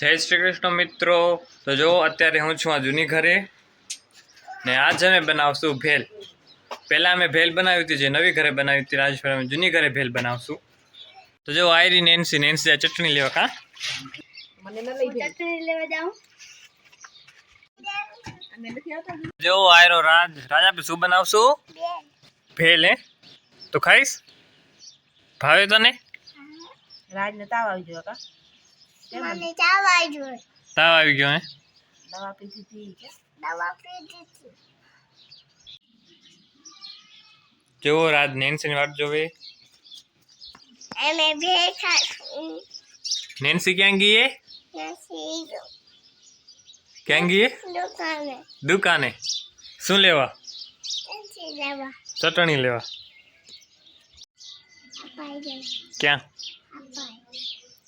જય શ્રી કૃષ્ણ મિત્રો. તો જો અત્યારે હું છું આ જૂની ઘરે ને આજ અમે બનાવશું ભેલ. પહેલાં અમે ભેલ બનાવી હતી જે નવી ઘરે બનાવી હતી રાજેશ્વર અમે જૂની ઘરે ભેલ બનાવશું. તો જો આયરી નેન્સી નેન્સી આ ચટણી લેવા કા? જો આયરો રાજ. રાજ આપણે શું બનાવશું? ભેલ હે? તો ખાઈશ? ભાવે તને? રાજ ને તાવ આવી ગયો કા? મને ચાવા જોઈએ તાવ આવી ગયો હે? દવા પીધી હતી દવા પીધી હતી જો રાત નેન્સીની વાટ જોવે એમે બે ખાશું. નેન્સી ક્યાં ગઈ ક્યાં ગઈ દુકાને. દુકાને. શું લેવા? લેવા. ચટણી લેવા. ક્યાં?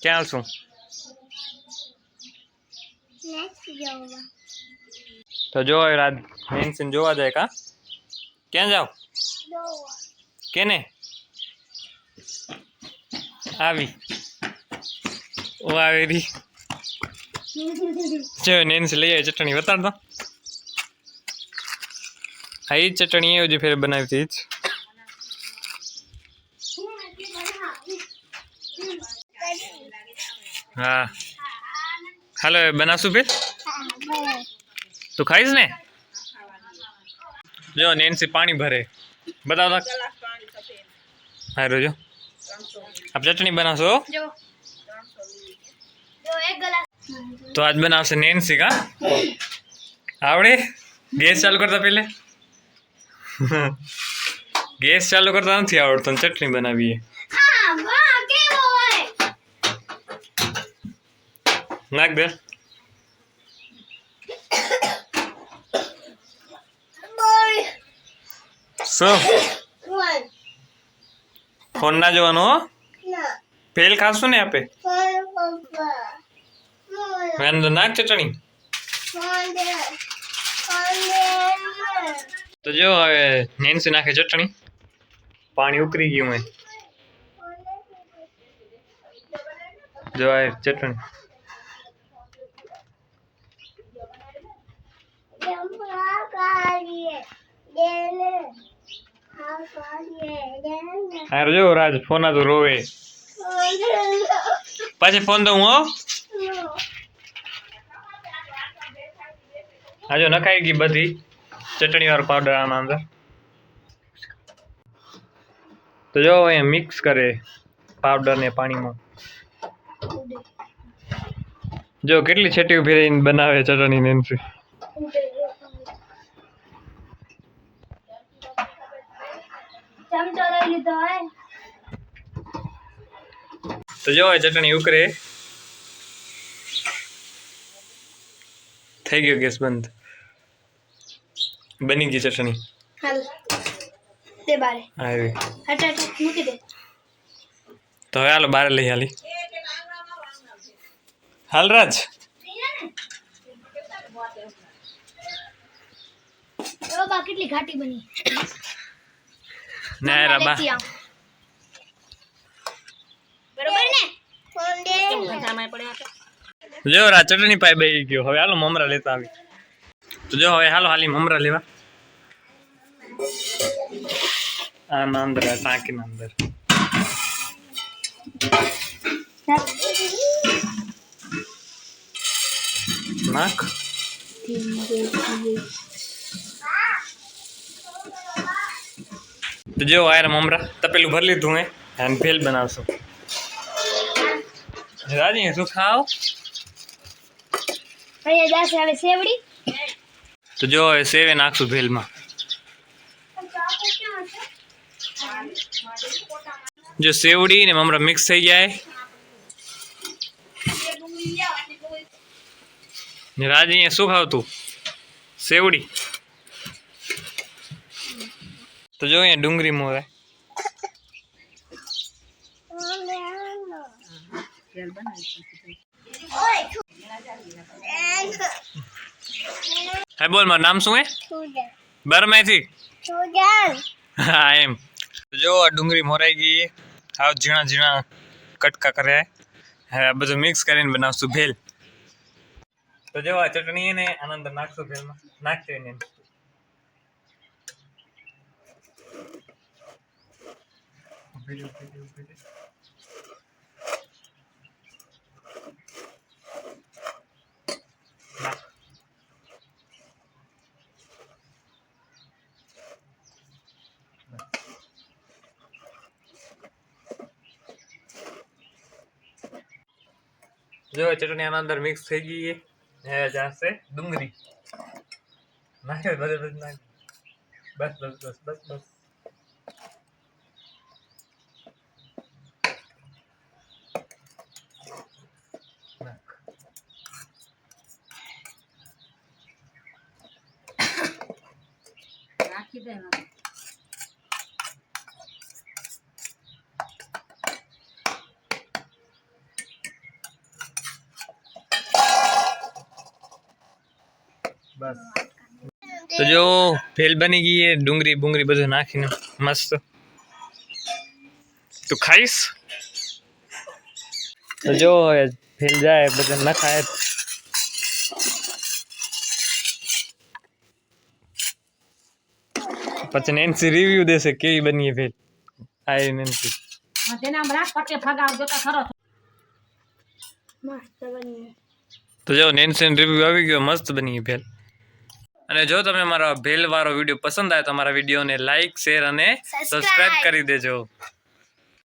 ક્યાં શું તો જો રાત નેન્સીને જોવા જાય કા? ક્યાં જાવ? કેને? આવી. ઓ આવી રી જો નેન્સી લઈ આવી ચટણી બતાડ હા એ ચટણી એવું જે ફેર બનાવી હતી હા. હાલો બનાવશું ફેર તું ખાઈશ ને? જો નેન્સી પાણી ભરે. બતાવ તો. ગ્લાસ હા, રોજો. આપ ચટણી બનાવશો? તો આજ બનાવશે નેન્સી, કા? આવડે? ગેસ ચાલુ કરતા પહેલે ગેસ ચાલુ કરતા નથી આવડતો, ચટણી બનાવીએ હા વાહ કેવો હોય નાખ દે શું ફોન ના જોવાનો ફેલ ખાશું ને આપે? મેં નાખ ચટણી. તો જો હવે નેન્સી નાખે ચટણી. પાણી ઉકરી ગયું હોય. જો આ ચટણી. જંપા કાઢીએ દેને હા કાઢીએ દેને હા જો રાજ ફોન તો રોવે. પાછી ફોન દઉં હો હા. જો નખાઈ ગઈ બધી. ચટણી વાળો પાવડર આમાં અંદર તો જો અહીંયા મિક્સ કરે પાવડર ને પાણીમાં. જો કેટલી છેટી ઊભી રહીને બનાવે ચટણી નેન્સી ચમચો લઈ લીધો હે. તો જો ચટણી ઉકરે. થઈ ગયો ગેસ બંધ. બની ગઈ ચટણી. હાલ દે બારે. આવી. હટ હટ મૂકી દે. તો હવે હાલો બારે લઈ હાલી. હાલ રાજ. કેટલી ઘાટી બની? ને આ બા. લેતી આવ. બરોબર ને? જો રા ચટણી પાઈ બેસી ગયો. હવે હાલો મમરા લેતા આવી. તો જો હવે હાલો હાલી મમરા લેવા. આના અંદર આ ટાંકીના અંદર. નાખ. તો જો આયર મમરા. તપેલું ભરી લીધું હે અને ભેલ બનાવશું. રાજી શું ખાવ અહીંયા જાશે હવે સેવડી તો જો સેવે નાખશું ભેલમાં. જો સેવડી ને મમરા મિક્સ થઈ જાય. ને રાજ શું ખાવતું સેવડી તો જો અહીંયા ડુંગળી મોરે હા. બોલ, મારું નામ શું હે? બરમાઈથી? હા, એમ. જો, આ ડુંગળી મોરાઈ ગઈ. આવ ઝીણા ઝીણા કટકા કર્યા હે. આ બધું મિક્સ કરીને બનાવશું, ભેલ. તો જો, આ ચટણી એને આનંદ નાખશું ભેલમાં. નાખજો એને. ઊભી રહે, ઊભી રહે, ઊભી રહે. નાખ. જો ચટણી આના અંદર મિક્સ થઈ ગઈ છે હવે જાશે ડુંગળી નાખે બધે બધું નાખ બસ બસ બસ બસ બસ નાખી દે એમાં. બસ તો જો ભેલ બની ગઈ છે ડુંગળી બુંગળી બધું નાખીને મસ્ત તું ખાઈશ તો જો હવે ભેલ જાય બધું નખાય પછી નેન્સી રિવ્યુ દેશે કેવી બની છે ભેલ આ નેન્સી હા, તેને આમ રાખ પટકે ફગાવ જોતા ખરો. મસ્ત બની તો જો નેન્સી રિવ્યુ આવી ગયો મસ્ત બની ભેલ અને જો તમે મારો ભેલ વાળો વીડિયો પસંદ આવે તો મારા વિડીયોને લાઈક શેર અને સબસ્ક્રાઇબ કરી દેજો.